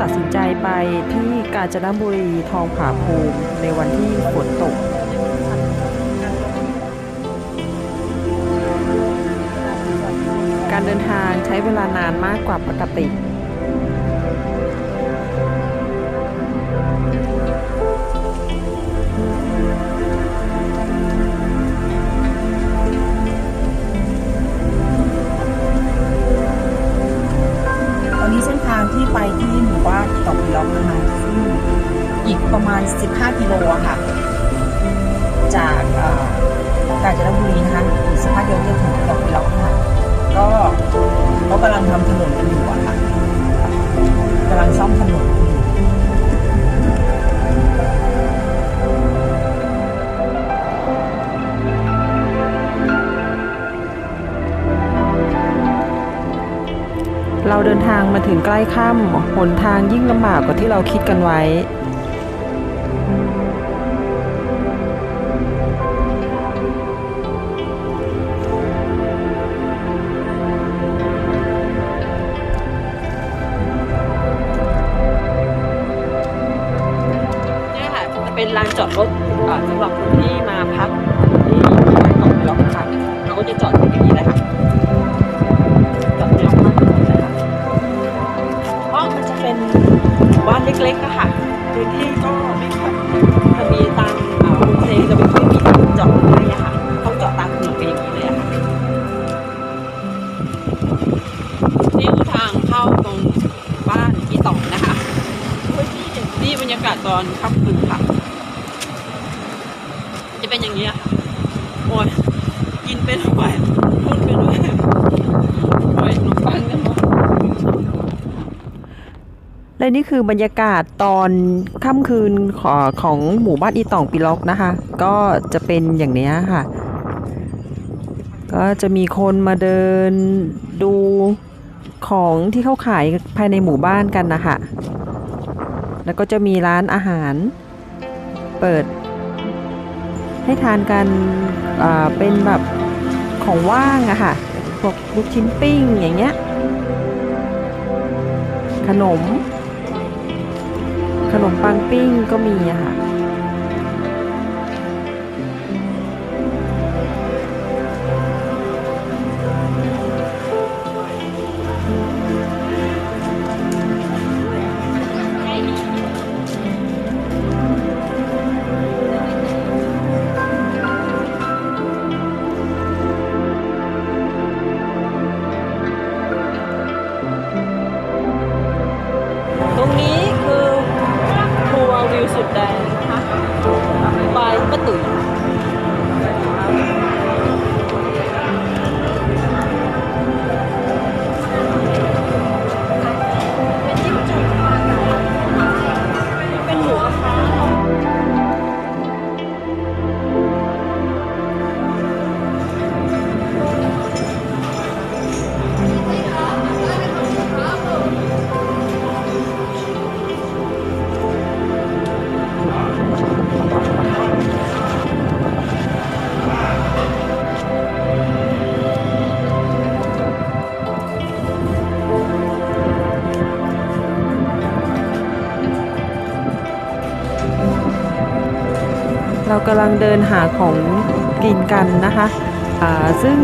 ตัดสินใจไปที่กาญจนบุรีทองผาภูมิในวันที่ฝนตกการเดินทางใช้เวลานานมากกว่าปกติ เดินทางมาถึงใกล้ค่ำหนทางยิ่งลำบากกว่าที่เราคิดกันไว้ เนี่ยค่ะจะเป็นลานจอดรถเอ่อสำหรับคนที่มาพักที่บ้านตกล็อกค่ะเราก็จะจอดตรงนี้ และนี่คือบรรยากาศตอนค่ำคืนของของหมู่บ้านอีต่องปีล็อกนะคะ ก็จะเป็นอย่างนี้ค่ะ ก็จะมีคนมาเดินดูของที่เขาขายภายในหมู่บ้านกันนะคะแล้วก็จะมีร้านอาหารเปิด ให้ทานกันอ่าเป็นแบบของว่างอะค่ะพวกลูกชิ้นปิ้งอย่างเงี้ยขนม ขนมปังปิ้งก็มีอะค่ะ เรากำลังเดินหาของกินกันนะคะอ่าซึ่ง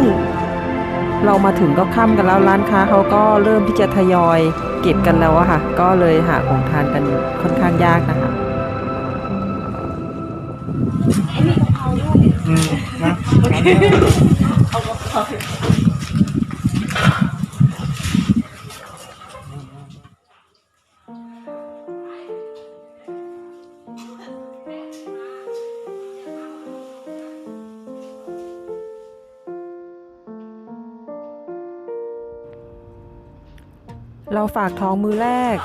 เรามาถึงก็ค่ำกันแล้วร้านค้าเขาก็เริ่มที่จะทยอยเก็บกันแล้วอะค่ะ ก็เลยหาของทานกันค่อนข้างยากนะคะอืมนะเรา เราฝากท้องมือแรก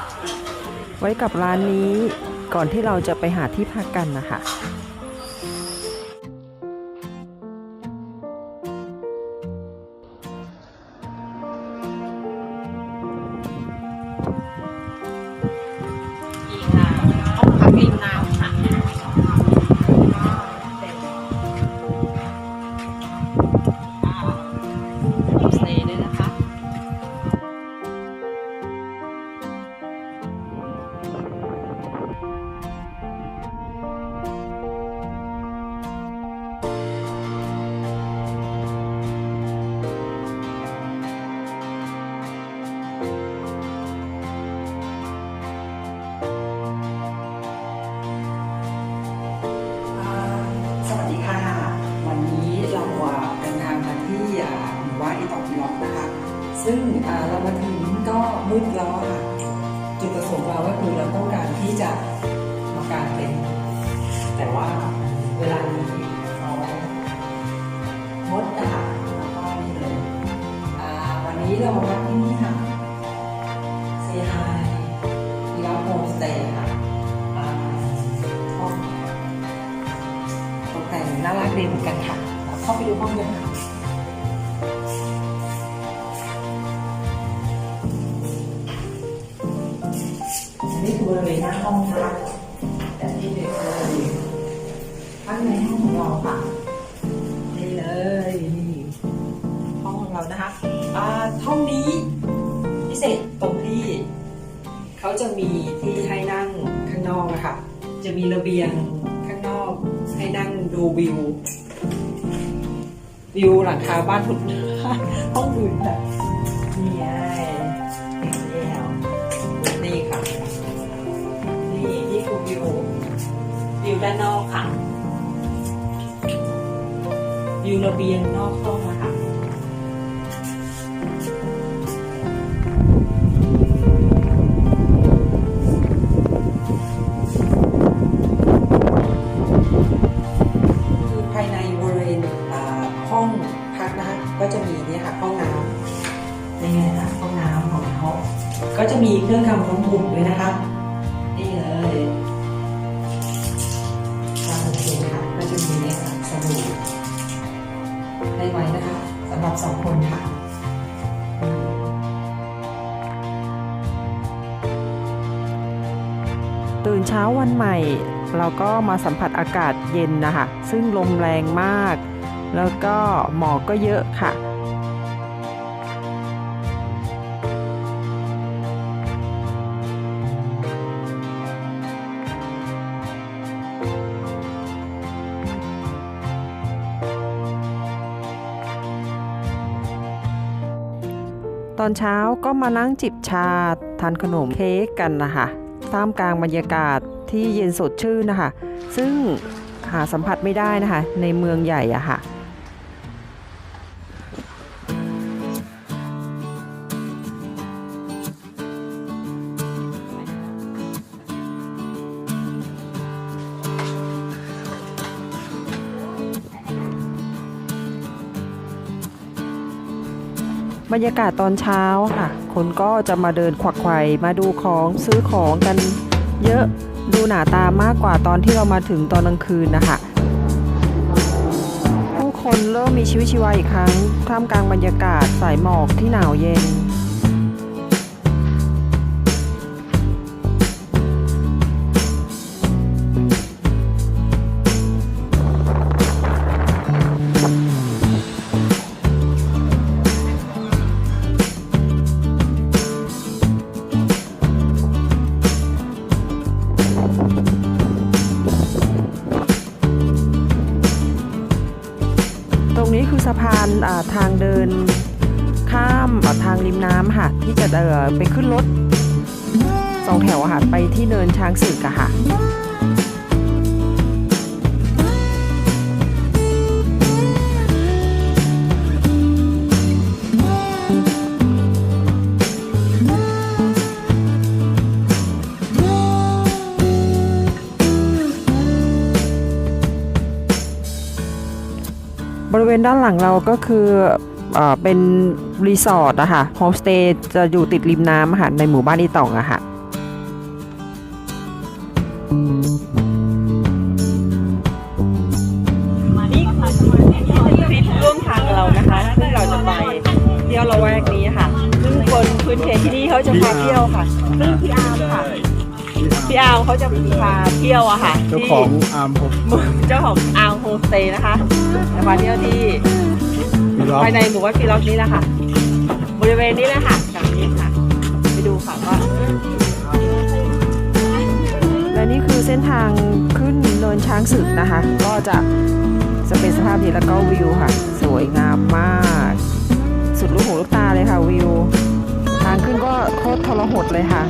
ไว้กับร้านนี้ก่อนที่เราจะไปหาที่พักกันนะคะ ซึ่งเรามาถึงก็มืดแล้วอค่ะจุดประสงค์เราก็คือเราต้องการที่จะมากางเต็นแต่ว่าเวลานี้เขางดนะคะแล้วก็นี่เลยวันนี้เรามาที่นี่ค่ะ Say hi ที่เราโฮมสเตย์ค่ะห้องตกแต่งน่ารักดีเหมือนกันค่ะเราเข้าไปดูห้องกันค่ะ จะมีที่ให้นั่งข้างนอกนะคะจะมีระเบียงข้างนอกให้นั่งดูวิว วิวหลังคาบ้านทุนห้องอื่นค่ะนี่ไงนี่ค่ะ นี่นี่คือวิววิวด้านนอกค่ะ วิวระเบียงนอกห้องนะคะ วันใหม่ เราก็มาสัมผัสอากาศเย็นนะคะ ซึ่งลมแรงมาก แล้วก็หมอกก็เยอะค่ะตอนเช้าก็มานั่งจิบชาทานขนมเค้กกันนะคะ ท่ามกลางบรรยากาศที่เย็นสดชื่นนะคะ ซึ่งหาสัมผัสไม่ได้นะคะ ในเมืองใหญ่อะค่ะบรรยากาศตอนเช้าค่ะ คนก็จะมาเดินขวักไขว่มาดูของซื้อของกันเยอะดูหนาตามากกว่าตอนที่เรามาถึงตอนกลางคืนนะคะผู้คนเริ่มมีชีวิตชีวาอีกครั้ง ท่ามกลางบรรยากาศสายหมอกที่หนาวเย็น สะพานทางเดิน ข้ามทางริมน้ำค่ะ ที่จะเดินไปขึ้นรถสองแถวค่ะ ไปที่เนินช้างศึกอะค่ะ ริเวณด้านหลังเราก็คือเออเป็นรีสอร์ทอะค่ะโฮมสเตย์จะอยู่ติดริมน้ำอะค่ะในหมู่บ้านอีตองอะค่ะมานี่ค่ะทริปร่วมทางเรานะคะ ซึ่งเราจะไปเที่ยวละแวกนี้ค่ะ ซึ่งคนพื้นเพที่นี่เขาจะพาเที่ยวค่ะ ซึ่งพี่อาร์มค่ะ พี่อาร์มเขาจะพาเที่ยวอะค่ะเจ้าของอาร์มผมที่เจ้าของอาร์มโฮมสเตย์นะคะจะพาเที่ยวที่มีล็อกภายในหมู่บ้านพีล็อกนี้แหละค่ะบริเวณนี้แหละค่ะจากนี้ค่ะไปดูค่ะว่าและนี่คือเส้นทางขึ้นเนินช้างศึกนะคะ ก็จะจะเป็นสภาพนี้แล้วก็วิวค่ะ สวยงามมาก สุดลูกหูลูกตาเลยค่ะวิว ทางขึ้นก็โคตรทรหดเลยค่ะ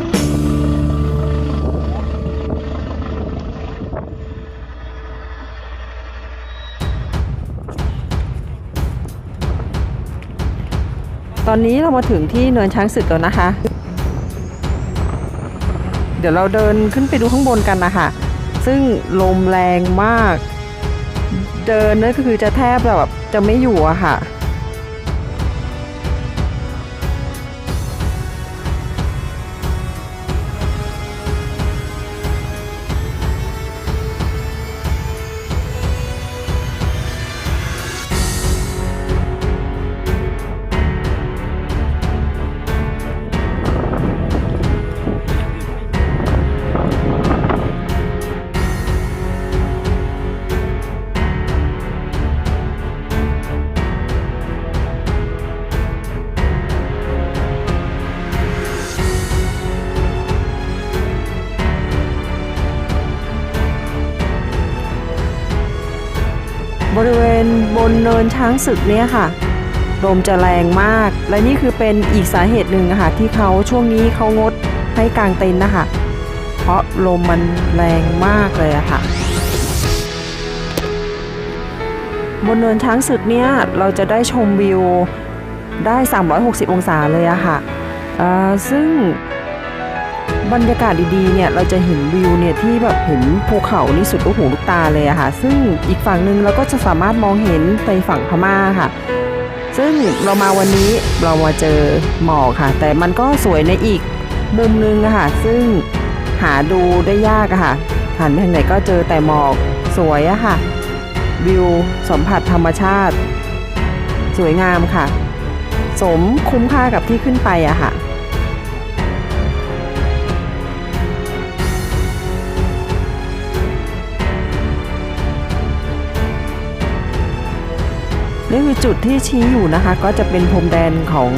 ตอนนี้เรามาถึงที่เนินช้างศึกแล้วนะคะ เดี๋ยวเราเดินขึ้นไปดูข้างบนกันนะคะ ซึ่งลมแรงมาก เดินนั่นก็คือจะแทบแบบจะไม่อยู่อะค่ะ บริเวณบนเนินช้างศึกเนี่ยค่ะลมจะแรงมาก และนี่คือเป็นอีกสาเหตุหนึ่งอะค่ะที่เขาช่วงนี้เขางดให้กางเต็นท์นะคะ เพราะลมมันแรงมากเลยอะค่ะ บนเนินช้างศึกเนี่ยเราจะได้ชมวิวได้ 360 องศาเลยอะค่ะซึ่ง บรรยากาศดีๆเนี่ยเราจะเห็นวิวเนี่ยที่แบบเห็นภูเขานี่สุดลูกหูลูกตาเลยอะค่ะ ซึ่งอีกฝั่งหนึ่งเราก็จะสามารถมองเห็นไปฝั่งพม่าค่ะ ซึ่งเรามาวันนี้เรามาเจอหมอกค่ะ แต่มันก็สวยในอีกมุมนึงอะค่ะ ซึ่งหาดูได้ยากอะค่ะหันไปทางไหนก็เจอแต่หมอกสวยอะค่ะ วิวสัมผัสธรรมชาติ สวยงามค่ะ สมคุ้มค่ากับที่ขึ้นไปอะค่ะ นี่คือจุดที่ชี้อยู่นะคะ ก็จะเป็นพรมแดนของ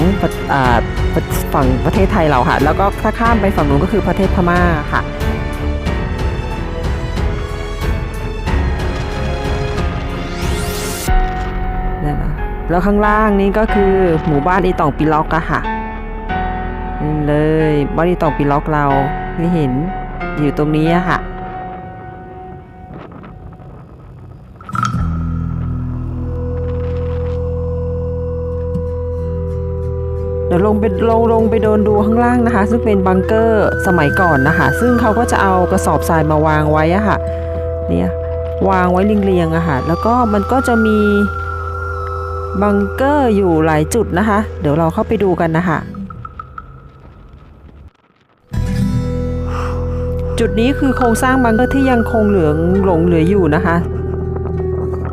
ฝั่งประเทศไทยเราค่ะ แล้วก็ถ้าข้ามไปฝั่งนู้นก็คือประเทศพม่าค่ะนั่นะแล้วข้างล่างนี้ก็คือหมู่บ้านอีตองปีล็อกอะค่ะนี่เลยบ้านอีตองปีล็อกเราที่เห็นอยู่ตรงนี้อะค่ะ ยวลงไปลงลงไปเดินดูข้างล่างนะคะ ซึ่งเป็นบังเกอร์สมัยก่อนนะคะ ซึ่งเขาก็จะเอากระสอบทรายมาวางไว้อะค่ะเนี่ยวางไว้เรียงๆอะค่ะ แล้วก็มันก็จะมีบังเกอร์อยู่หลายจุดนะคะ เดี๋ยวเราเข้าไปดูกันนะคะ จุดนี้คือโครงสร้างบังเกอร์ที่ยังคงเหลืองหลงเหลืออยู่นะคะ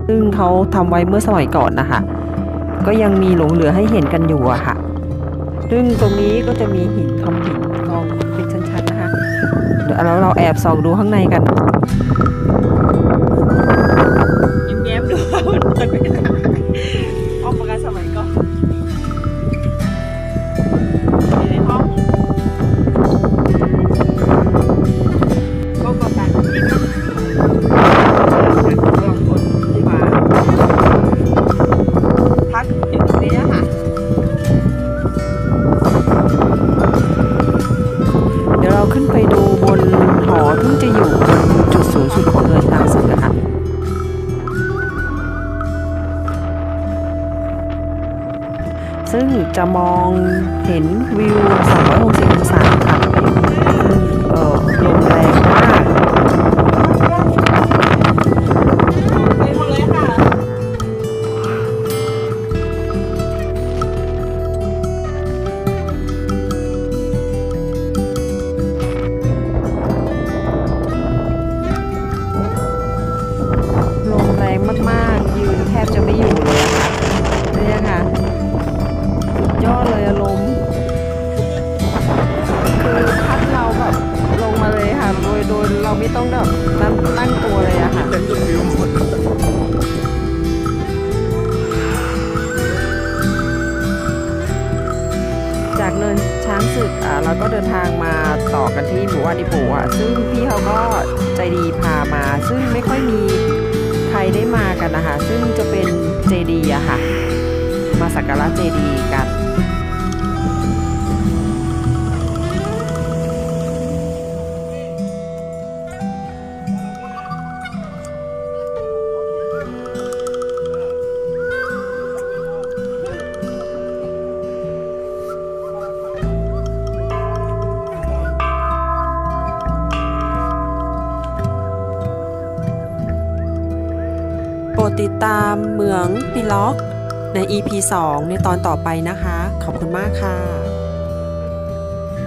ซึ่งเขาทำไว้เมื่อสมัยก่อนนะคะ ก็ยังมีหลงเหลือให้เห็นกันอยู่อะค่ะ ซึ่งตรงนี้ก็จะมีหินทำหินกองเป็นชั้นๆนะคะ เดี๋ยวเราเราแอบส่องดูข้างในกัน ไม่ต้องแบบนั่งตั้งตัวเลยอะค่ะเต็มจนวิวหมดจากเนินช้างศึกอ่าเราก็เดินทางมาต่อกันที่หมู่บ้านอิปูอะซึ่งพี่เขาก็ใจดีพามา ซึ่งไม่ค่อยมีใครได้มากันนะคะ ซึ่งจะเป็นเจดีย์อะค่ะ มาสักการะเจดีย์กัน ตามเหมืองปีล็อกใน EP 2 ในตอนต่อไปนะคะ ขอบคุณมากค่ะ